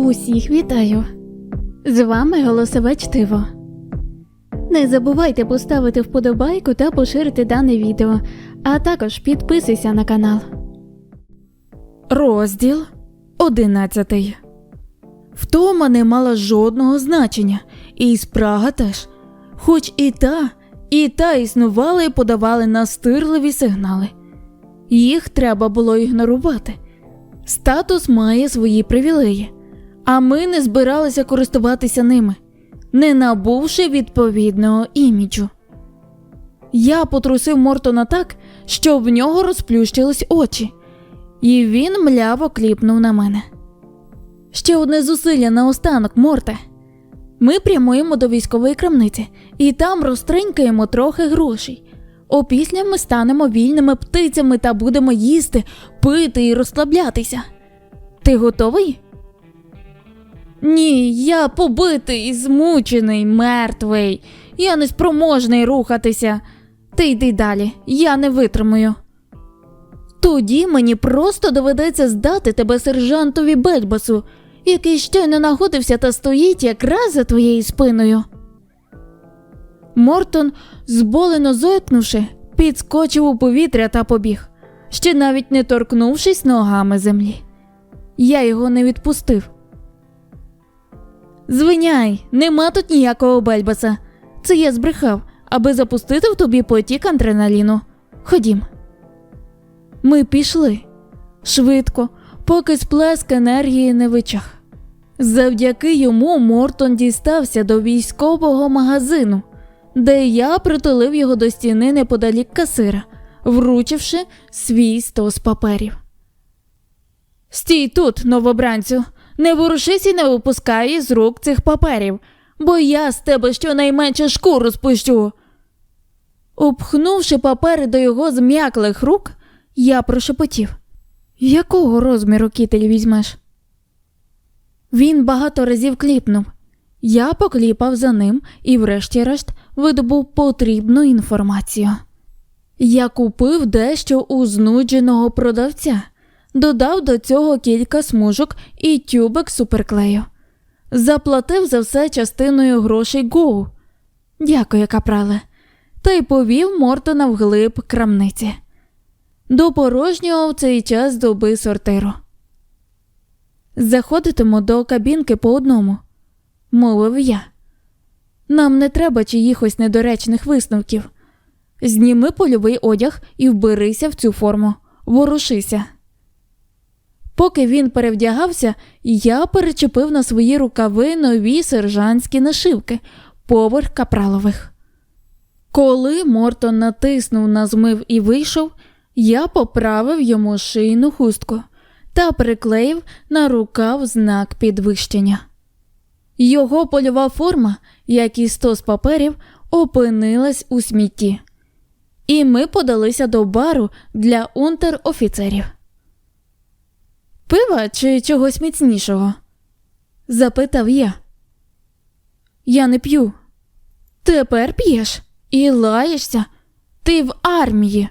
Усіх вітаю! З вами Голосове Чтиво. Не забувайте поставити вподобайку та поширити дане відео, а також підписуйся на канал. Розділ 11 Втома не мала жодного значення, і спрага теж. Хоч і та, і та існували і подавали настирливі сигнали. Їх треба було ігнорувати. Статус має свої привілеї, а ми не збиралися користуватися ними, не набувши відповідного іміджу. Я потрусив Мортона так, що в нього розплющились очі, і він мляво кліпнув на мене. Ще одне зусилля наостанок, Морте. Ми прямуємо до військової крамниці і там розтринькаємо трохи грошей. Опісля ми станемо вільними птицями та будемо їсти, пити і розслаблятися. Ти готовий? Ні, я побитий, і змучений, мертвий. Я неспроможний рухатися. Ти йди далі, я не витримую. Тоді мені просто доведеться здати тебе сержантові Бельбасу, який щойно нагодився та стоїть якраз за твоєю спиною. Мортон, зболено зойкнувши, підскочив у повітря та побіг, ще навіть не торкнувшись ногами землі. Я його не відпустив. Звиняй, нема тут ніякого Бельбаса. Це я збрехав, аби запустити в тобі потік адреналіну. Ходім. Ми пішли швидко, поки сплеск енергії не вичах. Завдяки йому Мортон дістався до військового магазину, де я притулив його до стіни неподалік касира, вручивши свій стос паперів. Стій тут, новобранцю, не ворушись і не випускай з рук цих паперів, бо я з тебе щонайменше шкуру спущу. Обхнувши папери до його зм'яклих рук, я прошепотів. Якого розміру кітель візьмеш? Він багато разів кліпнув. Я покліпав за ним і, врешті-решт, видобув потрібну інформацію. Я купив дещо у знудженого продавця, додав до цього кілька смужок і тюбик суперклею. Заплатив за все частиною грошей Гоу. Дякую, капрале. Та й повів Мортона вглиб крамниці. До порожнього в цей час доби сортиру. Заходитиму до кабінки по одному, мовив я. Нам не треба чиїхось недоречних висновків. Зніми польовий одяг і вберися в цю форму, ворушися. Поки він перевдягався, я перечепив на свої рукави нові сержантські нашивки поверх капралових. Коли Мортон натиснув на змив і вийшов, я поправив йому шийну хустку та приклеїв на рукав знак підвищення. Його польова форма, як і стос паперів, опинилась у смітті, і ми подалися до бару для унтер-офіцерів. Пива чи чогось міцнішого? запитав я. Я не п'ю. Тепер п'єш і лаєшся. Ти в армії.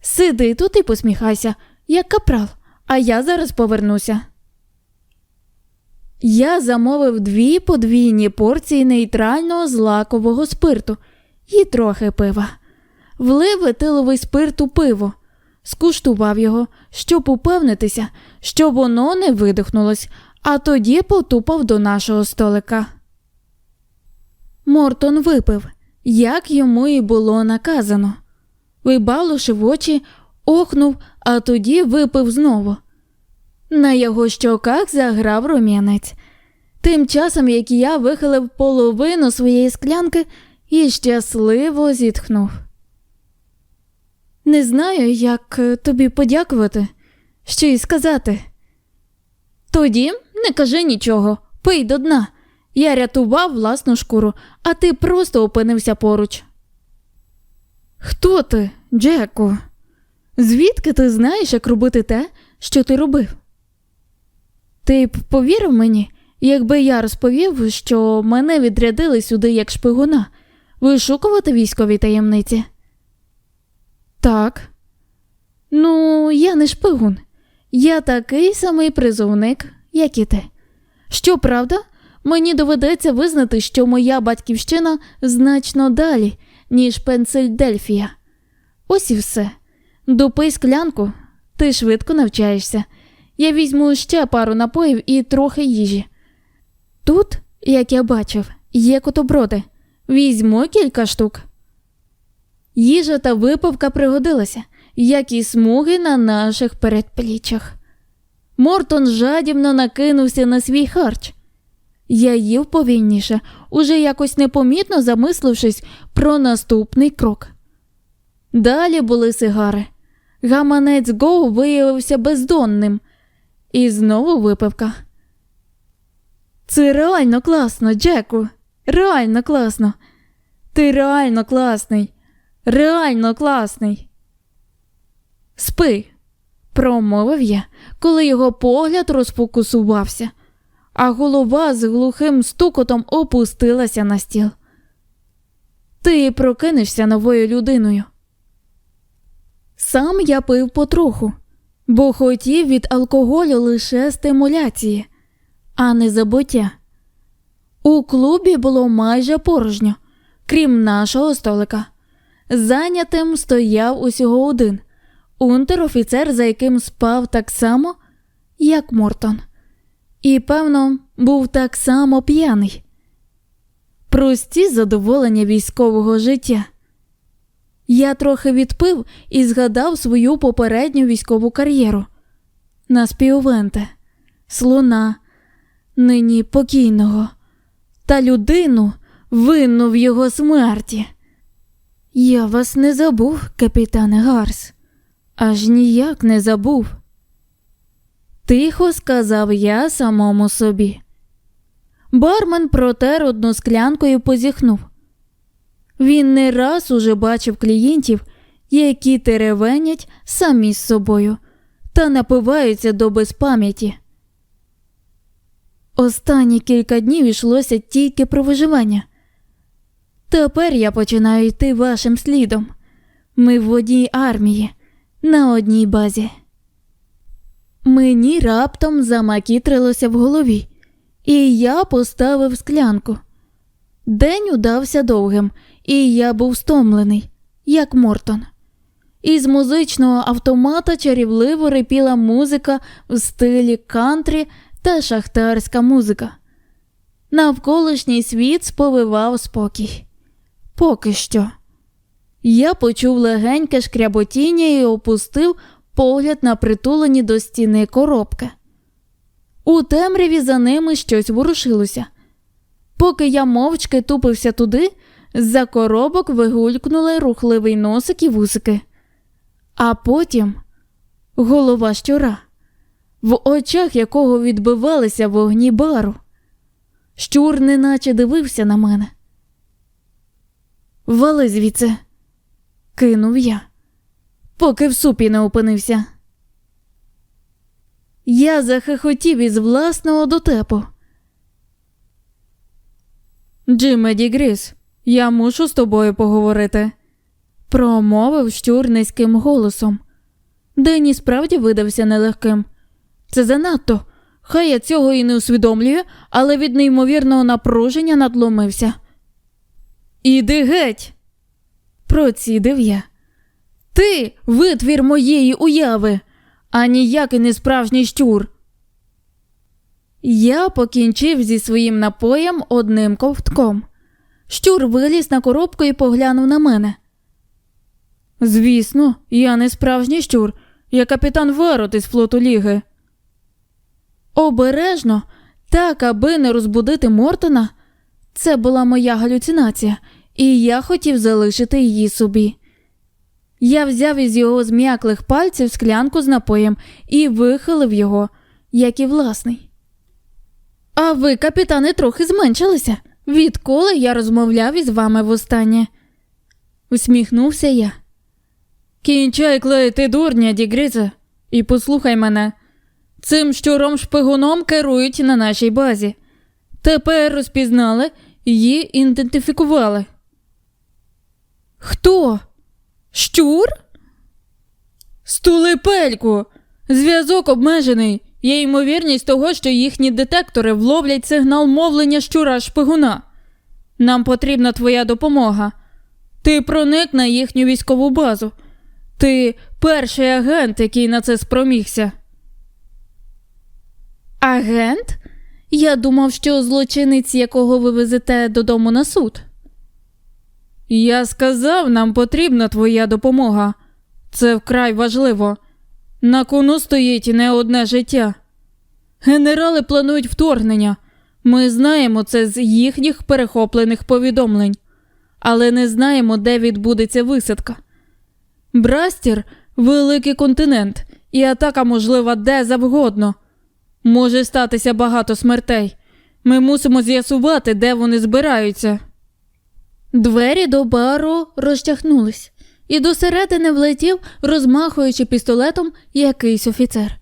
Сиди тут і посміхайся, як капрал, а я зараз повернуся. Я замовив дві подвійні порції нейтрального злакового спирту і трохи пива. Влив етиловий спирт у пиво, скуштував його, щоб упевнитися, що воно не видихнулось, а тоді потупав до нашого столика. Мортон випив, як йому і було наказано. Вибалушив очі, охнув, а тоді випив знову. На його щоках заграв рум'янець. Тим часом, як я вихилив половину своєї склянки і щасливо зітхнув. Не знаю, як е, тобі подякувати, що й сказати. Тоді не кажи нічого, пий до дна. Я рятував власну шкуру, а ти просто опинився поруч. Хто ти, Джеку? Звідки ти знаєш, як робити те, що ти робив? Ти б повірив мені, якби я розповів, що мене відрядили сюди як шпигуна, вишукувати військові таємниці? Так. Ну, я не шпигун. Я такий самий призовник, як і ти. Щоправда, мені доведеться визнати, що моя батьківщина значно далі, ніж Пенсильдельфія. Ось і все. Допий склянку, ти швидко навчаєшся. Я візьму ще пару напоїв і трохи їжі. Тут, як я бачив, є котоброди. Візьму кілька штук. Їжа та випивка пригодилася, як і смуги на наших передпліччях. Мортон жадібно накинувся на свій харч. Я їв повільніше, уже якось непомітно замислившись про наступний крок. Далі були сигари. Гаманець Гоу виявився бездонним. І знову випивка. Це реально класно, Джеку. Реально класно. Ти реально класний. Реально класний. Спи, промовив я, коли його погляд розфокусувався, а голова з глухим стукотом опустилася на стіл. Ти прокинешся новою людиною. Сам я пив потроху, бо хотів від алкоголю лише стимуляції, а не забуття. У клубі було майже порожньо, крім нашого столика. Зайнятим стояв усього один унтер-офіцер, за яким спав так само, як Мортон, і, певно, був так само п'яний. Прості задоволення військового життя. Я трохи відпив і згадав свою попередню військову кар'єру на співвенте, слона, нині покійного, та людину, винну в його смерті. Я вас не забув, капітане Гарс, аж ніяк не забув. Тихо сказав я самому собі. Бармен протер одну склянку і позіхнув. Він не раз уже бачив клієнтів, які теревенять самі з собою та напиваються до безпам'яті. Останні кілька днів йшлося тільки про виживання. Тепер я починаю йти вашим слідом. Ми в одній армії, на одній базі. Мені раптом замакітрилося в голові, і я поставив склянку. День удався довгим, і я був стомлений, як Мортон. Із музичного автомата чарівливо рипіла музика в стилі кантрі та шахтарська музика. Навколишній світ сповивав спокій. Поки що. Я почув легеньке шкряботіння і опустив погляд на притулені до стіни коробки. У темряві за ними щось ворушилося. Поки я мовчки тупився туди, з-за коробок вигулькнули рухливий носик і вусики. А потім голова щура, в очах якого відбивалися вогні бару. Щур неначе дивився на мене. Вали звідси, кинув я, поки в супі не опинився. Я захихотів із власного дотепу. Джиме Дігріс, я мушу з тобою поговорити, промовив щур низьким голосом. День і справді видався нелегким. Це занадто. Хай я цього і не усвідомлюю, але від неймовірного напруження надломився. Іди геть, процідив я. Ти витвір моєї уяви, а ніякий не справжній щур. Я покінчив зі своїм напоєм одним ковтком. Щур виліз на коробку і поглянув на мене. Звісно, я не справжній щур, я капітан Верот із флоту Ліги. Обережно, так, аби не розбудити Мортона. Це була моя галюцинація, і я хотів залишити її собі. Я взяв із його зм'яклих пальців склянку з напоєм і вихилив його, як і власний. А ви, капітане, трохи зменшилися, відколи я розмовляв із вами востаннє. Усміхнувся я. Кінчай клеїти дурня, Дігризе, і послухай мене. Цим щуром шпигуном керують на нашій базі. Тепер розпізнали і ідентифікували. Хто? Щур? Стулипельку. Зв'язок обмежений. Є ймовірність того, що їхні детектори вловлять сигнал мовлення щура шпигуна. Нам потрібна твоя допомога. Ти проник на їхню військову базу. Ти перший агент, який на це спромігся. Агент? Я думав, що злочинець, якого ви везете додому на суд. Я сказав, нам потрібна твоя допомога. Це вкрай важливо. На кону стоїть не одне життя. Генерали планують вторгнення. Ми знаємо це з їхніх перехоплених повідомлень, але не знаємо, де відбудеться висадка. Брастір великий континент, і атака можлива де завгодно. Може статися багато смертей. Ми мусимо з'ясувати, де вони збираються. Двері до бару розтягнулись, і до середини влетів, розмахуючи пістолетом, якийсь офіцер.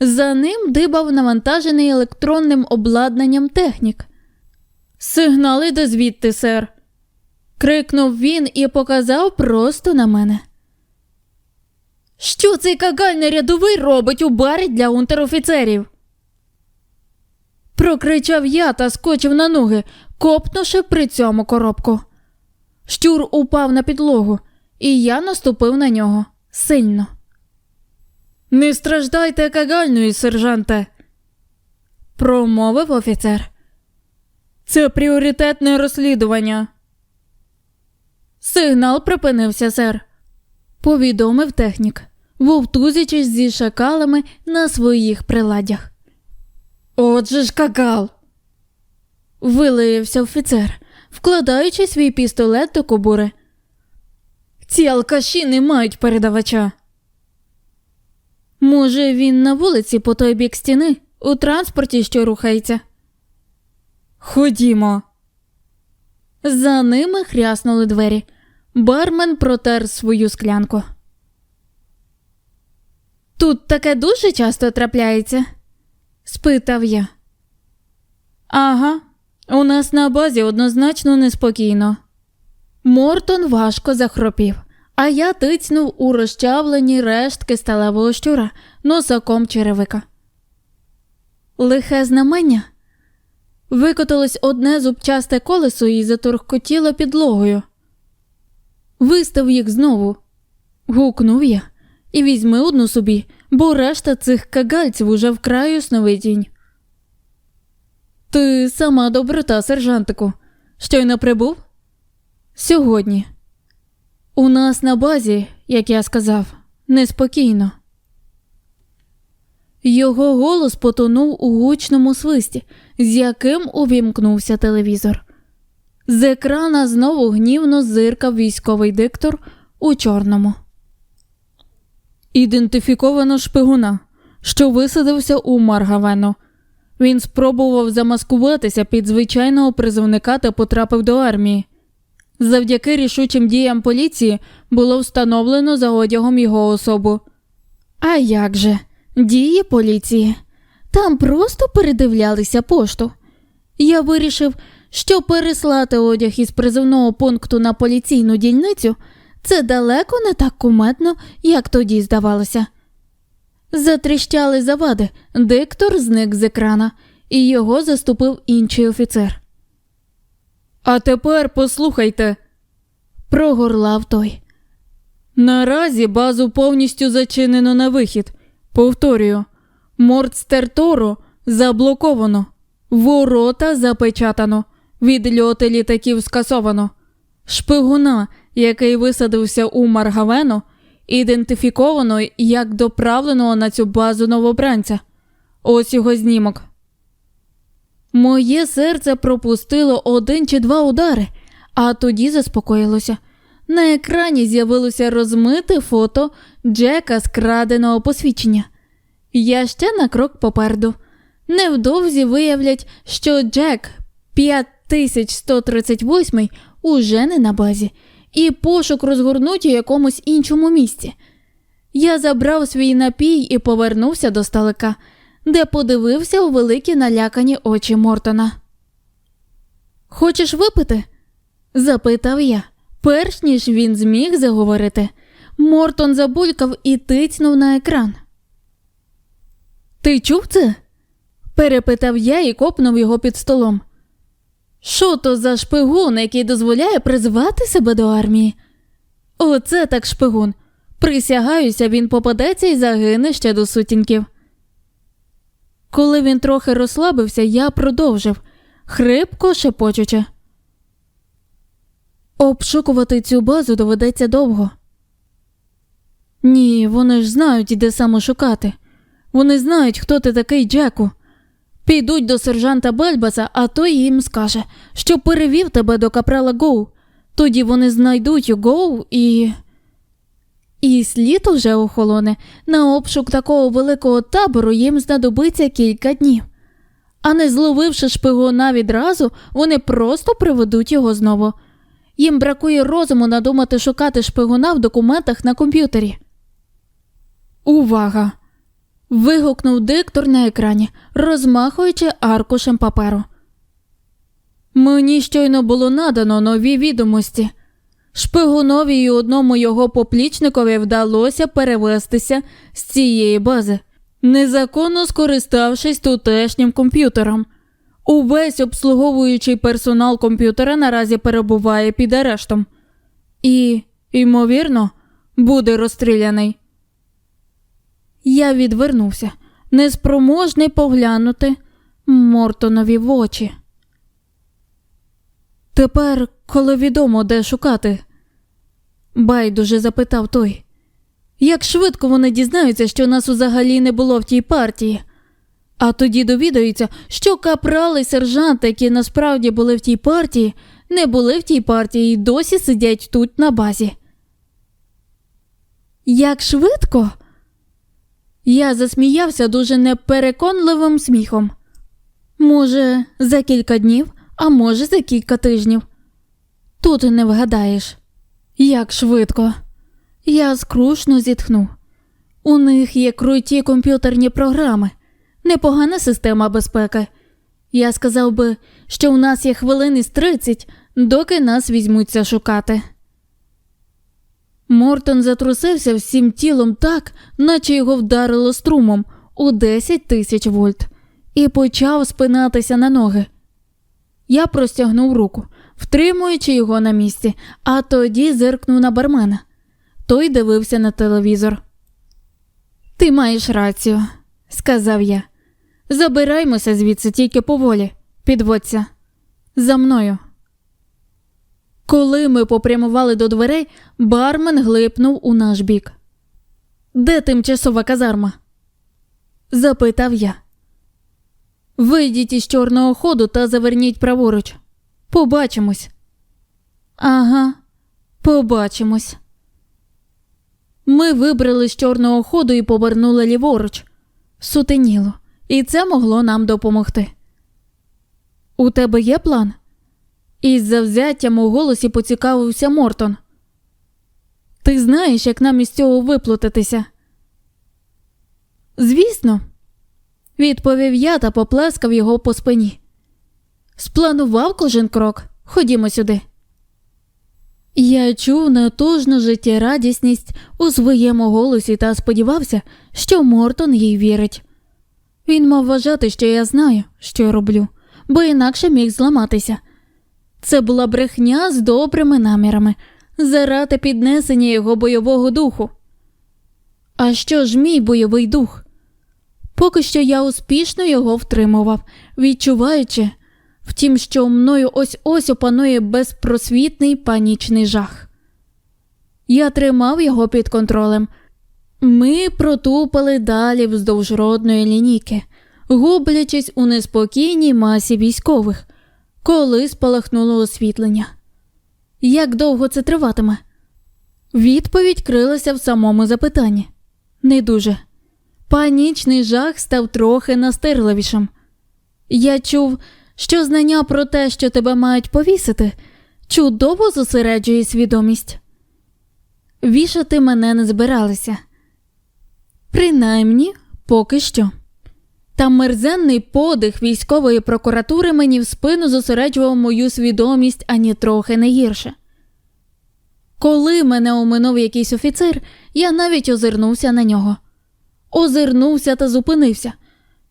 За ним дибав навантажений електронним обладнанням технік. Сигнал іде звідти, сер. Крикнув він і показав просто на мене. Що цей кагальний рядовий робить у барі для унтерофіцерів? Прокричав я та скочив на ноги, копнувши при цьому коробку. Щур упав на підлогу, і я наступив на нього сильно. Не страждайте кагальної, сержанте, промовив офіцер. Це пріоритетне розслідування. Сигнал припинився, сер, повідомив технік, вовтузячись зі шакалами на своїх приладдях. Отже ж кагал. Вилаявся офіцер, вкладаючи свій пістолет до кобури. Ці алкаші не мають передавача. Може, він на вулиці по той бік стіни, у транспорті, що рухається. Ходімо. За ними хряснули двері. Бармен протер свою склянку. Тут таке дуже часто трапляється? Спитав я. Ага, у нас на базі однозначно неспокійно. Мортон важко захропів, а я тицнув у розчавлені рештки сталевого щура носаком черевика. Лихе знамення. Викотилось одне зубчасте колесо і заторхкотіло підлогою. Вистав їх знову. Гукнув я. І візьми одну собі, бо решта цих кагальців уже вкрай сновидінь. Ти сама доброта, сержантику. Щойно прибув? Сьогодні. У нас на базі, як я сказав, неспокійно. Його голос потонув у гучному свисті, з яким увімкнувся телевізор. З екрана знову гнівно зиркав військовий диктор у чорному. Ідентифіковано шпигуна, що висадився у Маргавено. Він спробував замаскуватися під звичайного призовника та потрапив до армії. Завдяки рішучим діям поліції було встановлено за одягом його особу. А як же, дії поліції? Там просто передивлялися пошту. Я вирішив, що переслати одяг із призовного пункту на поліційну дільницю це далеко не так куметно, як тоді здавалося. Затріщали завади, диктор зник з екрана, і його заступив інший офіцер. А тепер послухайте, прогорлав той. Наразі базу повністю зачинено на вихід. Повторюю, Мордстертору заблоковано, ворота запечатано, відльоти літаків скасовано. Шпигуна, який висадився у Маргавено, ідентифіковано як доправленого на цю базу новобранця. Ось його знімок. Моє серце пропустило один чи два удари, а тоді заспокоїлося. На екрані з'явилося розмите фото Джека з краденого посвідчення. Я ще на крок попереду. Невдовзі виявлять, що Джек 5138 уже не на базі, і пошук розгорнуть у якомусь іншому місці. Я забрав свій напій і повернувся до столика, де подивився у великі налякані очі Мортона. Хочеш випити? запитав я, перш ніж він зміг заговорити. Мортон забулькав і тицьнув на екран. Ти чув це? перепитав я і копнув його під столом. Що то за шпигун, який дозволяє призвати себе до армії? Оце так шпигун. Присягаюся, він попадеться і загине ще до сутінків. Коли він трохи розслабився, я продовжив, хрипко шепочучи. Обшукувати цю базу доведеться довго. Ні, вони ж знають, де саме шукати. Вони знають, хто ти такий, Джеку. Підуть до сержанта Бельбаса, а той їм скаже, що перевів тебе до капрала Гоу. Тоді вони знайдуть Гоу і. І слід уже охолоне. На обшук такого великого табору їм знадобиться кілька днів. А не зловивши шпигуна відразу, вони просто приведуть його знову. Їм бракує розуму надумати шукати шпигуна в документах на комп'ютері. Увага! Вигукнув диктор на екрані, розмахуючи аркушем паперу. Мені щойно було надано нові відомості. Шпигунові і одному його поплічникові вдалося перевестися з цієї бази, незаконно скориставшись тутешнім комп'ютером. Увесь обслуговуючий персонал комп'ютера наразі перебуває під арештом і, ймовірно, буде розстріляний. Я відвернувся, неспроможний поглянути Мортонові в очі. Тепер, коли відомо, де шукати, байдуже запитав той. Як швидко вони дізнаються, що нас взагалі не було в тій партії, а тоді довідаються, що капрали сержанти, які насправді були в тій партії, не були в тій партії і досі сидять тут на базі. Як швидко? Я засміявся дуже непереконливим сміхом. Може, за кілька днів, а може, за кілька тижнів. Тут не вгадаєш. Як швидко. Я скрушно зітхнув. У них є круті комп'ютерні програми, непогана система безпеки. Я сказав би, що у нас є хвилин із 30, доки нас візьмуться шукати. Мортон затрусився всім тілом так, наче його вдарило струмом у 10 тисяч вольт, і почав спинатися на ноги. Я простягнув руку, втримуючи його на місці, а тоді зиркнув на бармена. Той дивився на телевізор. Ти маєш рацію, сказав я. Забираймося звідси тільки поволі. Підводься. За мною. Коли ми попрямували до дверей, бармен глипнув у наш бік. Де тимчасова казарма? запитав я. Вийдіть із чорного ходу та заверніть праворуч. Побачимось. Ага, побачимось. Ми вибрали з чорного ходу і повернули ліворуч. Сутеніло, і це могло нам допомогти. У тебе є план? Із завзяттям у голосі поцікавився Мортон. Ти знаєш, як нам із цього виплутатися? Звісно, відповів я та поплескав його по спині. Спланував кожен крок. Ходімо сюди. Я чув натужну життєрадісність у своєму голосі та сподівався, що Мортон їй вірить. Він мав вважати, що я знаю, що роблю, бо інакше міг зламатися. Це була брехня з добрими намірами заради піднесення його бойового духу. А що ж мій бойовий дух? Поки що я успішно його втримував, відчуваючи, втім, що мною ось ось опанує безпросвітний панічний жах. Я тримав його під контролем. Ми протупали далі вздовж родної лінійки, гублячись у неспокійній масі військових, коли спалахнуло освітлення. Як довго це триватиме? Відповідь крилася в самому запитанні. Не дуже. Панічний жах став трохи настирливішим. Я чув, що знання про те, що тебе мають повісити, чудово зосереджує свідомість. Вішати мене не збиралися. Принаймні, поки що. Та мерзенний подих військової прокуратури мені в спину зосереджував мою свідомість ані трохи не гірше. Коли мене оминув якийсь офіцер, я навіть озирнувся на нього. Озирнувся та зупинився,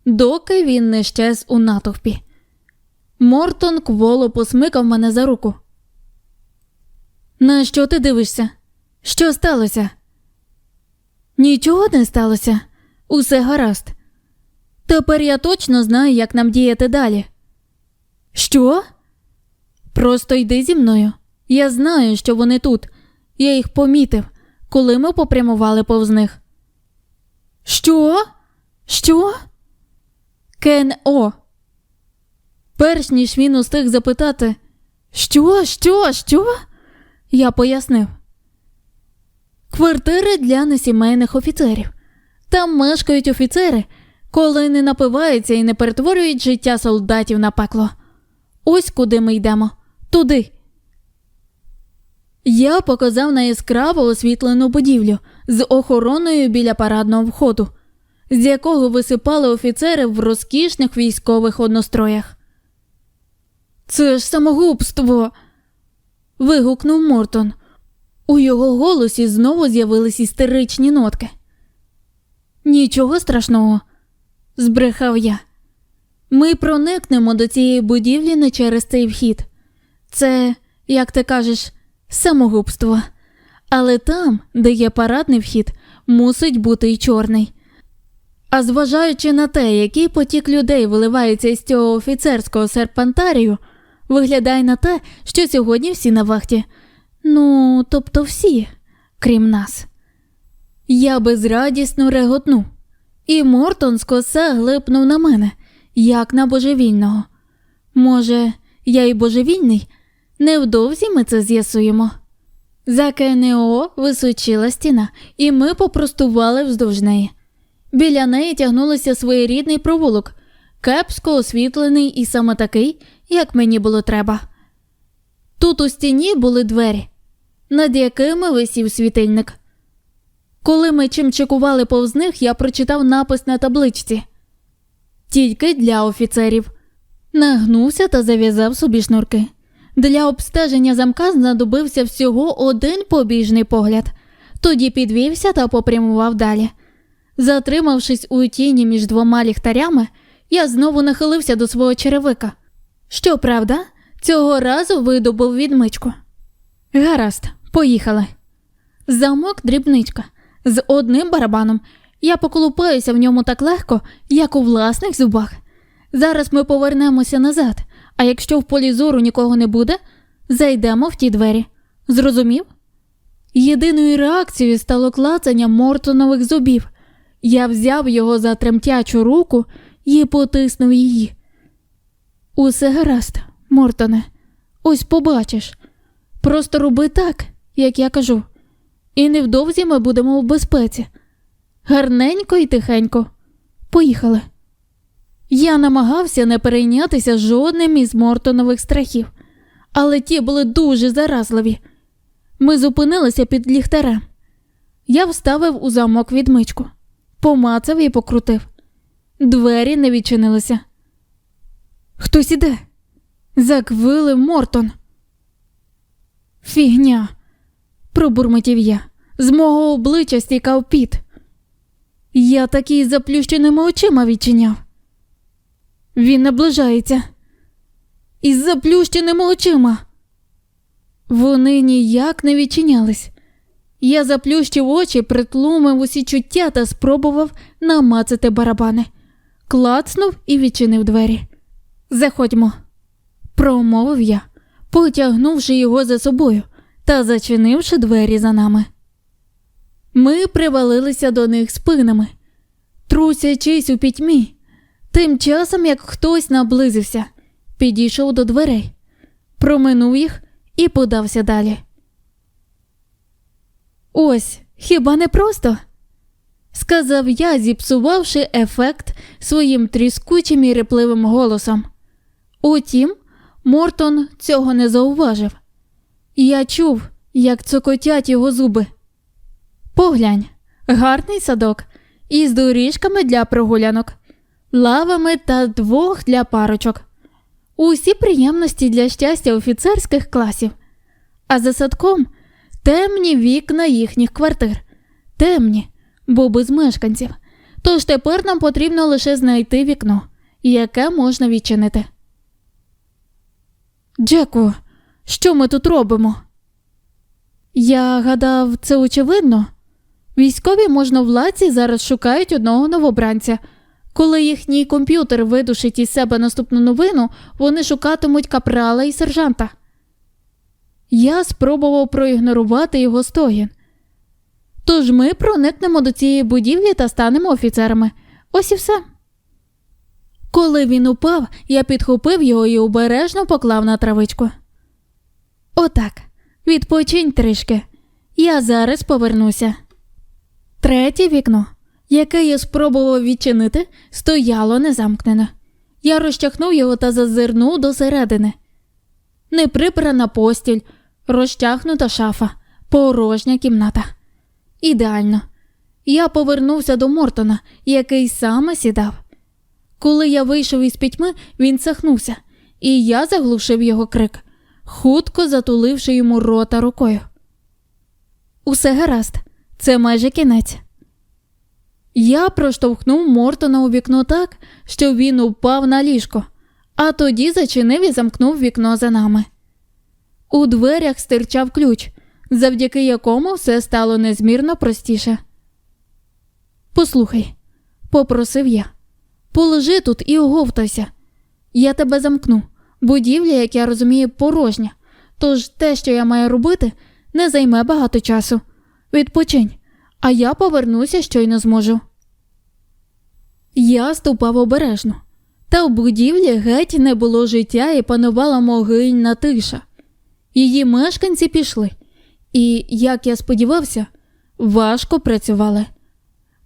доки він не щез у натовпі. Мортон кволо посмикав мене за руку. На що ти дивишся? Що сталося? Нічого не сталося. Усе гаразд. Тепер я точно знаю, як нам діяти далі. Що? Просто йди зі мною. Я знаю, що вони тут. Я їх помітив, коли ми попрямували повз них. Що? Що? Кен О. Перш ніж він устиг запитати, що, що, що? Я пояснив. Квартири для несімейних офіцерів. Там мешкають офіцери, коли не напиваються і не перетворюють життя солдатів на пекло. Ось куди ми йдемо. Туди. Я показав на яскраво освітлену будівлю з охороною біля парадного входу, з якого висипали офіцери в розкішних військових одностроях. Це ж самогубство. вигукнув Мортон. У його голосі знову з'явились істеричні нотки. Нічого страшного, збрехав я. Ми проникнемо до цієї будівлі не через цей вхід. Це, як ти кажеш, самогубство. Але там, де є парадний вхід, мусить бути й чорний. А зважаючи на те, який потік людей виливається із цього офіцерського серпантарію, виглядає на те, що сьогодні всі на вахті. Ну, тобто всі, крім нас. Я безрадісно реготнув, і Мортон скоса глипнув на мене, як на божевільного. Може, я й божевільний? Невдовзі ми це з'ясуємо. За КНО височила стіна, і ми попростували вздовж неї. Біля неї тягнувся своєрідний провулок, кепсько освітлений і саме такий, як мені було треба. Тут у стіні були двері, над якими висів світильник. Коли ми чимчикували повз них, я прочитав напис на табличці тільки для офіцерів. Нагнувся та зав'язав собі шнурки. Для обстеження замка знадобився всього один побіжний погляд, тоді підвівся та попрямував далі. Затримавшись у тіні між двома ліхтарями, я знову нахилився до свого черевика. Щоправда, цього разу видобув відмичку. Гаразд, поїхали. Замок дрібничка. З одним барабаном. Я поколупаюся в ньому так легко, як у власних зубах. Зараз ми повернемося назад, а якщо в полі зору нікого не буде, зайдемо в ті двері. Зрозумів? Єдиною реакцією стало клацання Мортонових зубів. Я взяв його за тремтячу руку і потиснув її. Усе гаразд, Мортоне, ось побачиш. Просто роби так, як я кажу, і невдовзі ми будемо в безпеці. Гарненько і тихенько. Поїхали. Я намагався не перейнятися жодним із Мортонових страхів, але ті були дуже заразливі. Ми зупинилися під ліхтарем. Я вставив у замок відмичку, помацав і покрутив. Двері не відчинилися. Хтось іде. Заквилив Мортон. Фігня, пробурмотів я. З мого обличчя стікав піт. Я такі з заплющеними очима відчиняв. Він наближається. Із заплющеними очима. Вони ніяк не відчинялись. Я заплющив очі, притлумив усі чуття та спробував намацати барабани. Клацнув і відчинив двері. Заходьмо, промовив я, потягнувши його за собою та зачинивши двері за нами. Ми привалилися до них спинами, трусячись у пітьмі, тим часом як хтось наблизився, підійшов до дверей, проминув їх і подався далі. Ось, хіба не просто? сказав я, зіпсувавши ефект своїм тріскучим і репливим голосом. Утім, Мортон цього не зауважив. Я чув, як цокотять його зуби. Поглянь, гарний садок із доріжками для прогулянок, лавами та двох для парочок. Усі приємності для щастя офіцерських класів. А за садком темні вікна їхніх квартир. Темні, бо без мешканців. Тож тепер нам потрібно лише знайти вікно, яке можна відчинити. Джеку, що ми тут робимо? Я гадав, це очевидно. Військові можновладці зараз шукають одного новобранця. Коли їхній комп'ютер видушить із себе наступну новину, вони шукатимуть капрала і сержанта. Я спробував проігнорувати його стогін. Тож ми проникнемо до цієї будівлі та станемо офіцерами. Ось і все. Коли він упав, я підхопив його і обережно поклав на травичку. Отак, відпочинь трішки. Я зараз повернуся. Третє вікно, яке я спробував відчинити, стояло незамкнене. Я розчахнув його та зазирнув до середини. Неприбрана постіль, розчахнута шафа, порожня кімната. Ідеально. Я повернувся до Мортона, який саме сідав. Коли я вийшов із пітьми, він сахнувся, і я заглушив його крик, хутко затуливши йому рота рукою. Усе гаразд, це майже кінець. Я проштовхнув Мортона у вікно так, що він упав на ліжко, а тоді зачинив і замкнув вікно за нами. У дверях стирчав ключ, завдяки якому все стало незмірно простіше. Послухай, попросив я, положи тут і оговтайся. Я тебе замкну. Будівля, як я розумію, порожня. Тож те, що я маю робити, не займе багато часу. Відпочинь, а я повернуся щойно зможу. Я ступав обережно, та в будівлі геть не було життя і панувала могильна тиша. Її мешканці пішли, і, як я сподівався, важко працювали.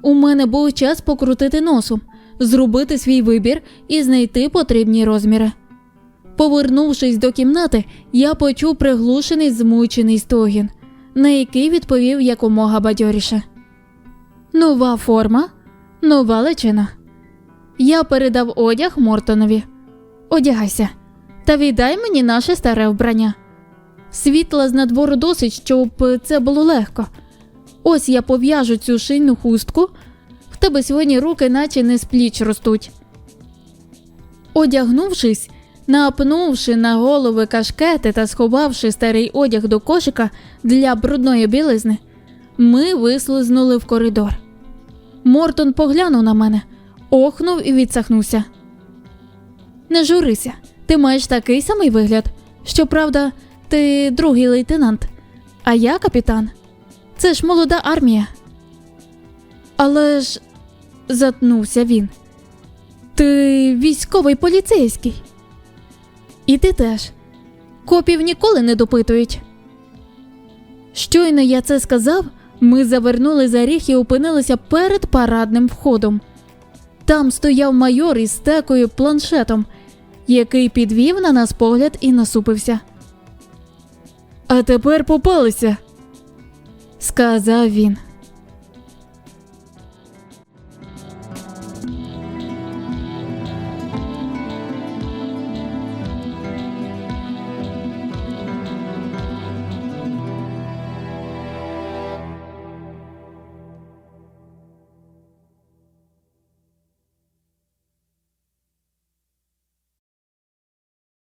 У мене був час покрутити носом, зробити свій вибір і знайти потрібні розміри. Повернувшись до кімнати, я почув приглушений змучений стогін, на який відповів якомога бадьоріше. Нова форма, нова личина. Я передав одяг Мортонові. Одягайся та віддай мені наше старе вбрання. Світла з надвору досить, щоб це було легко. Ось я пов'яжу цю шийну хустку. В тебе сьогодні руки наче не з пліч ростуть. Одягнувшись, напнувши на голови кашкети та сховавши старий одяг до кошика для брудної білизни, ми вислизнули в коридор. Мортон поглянув на мене, охнув і відсахнувся. Не журися, ти маєш такий самий вигляд. Щоправда, ти другий лейтенант, а я капітан. Це ж молода армія. Але ж. затнувся він. Ти військовий поліцейський. І ти теж. Копів ніколи не допитують. Щойно я це сказав, ми завернули за ріг і опинилися перед парадним входом. Там стояв майор із стекою планшетом, який підвів на нас погляд і насупився. А тепер попалися, сказав він.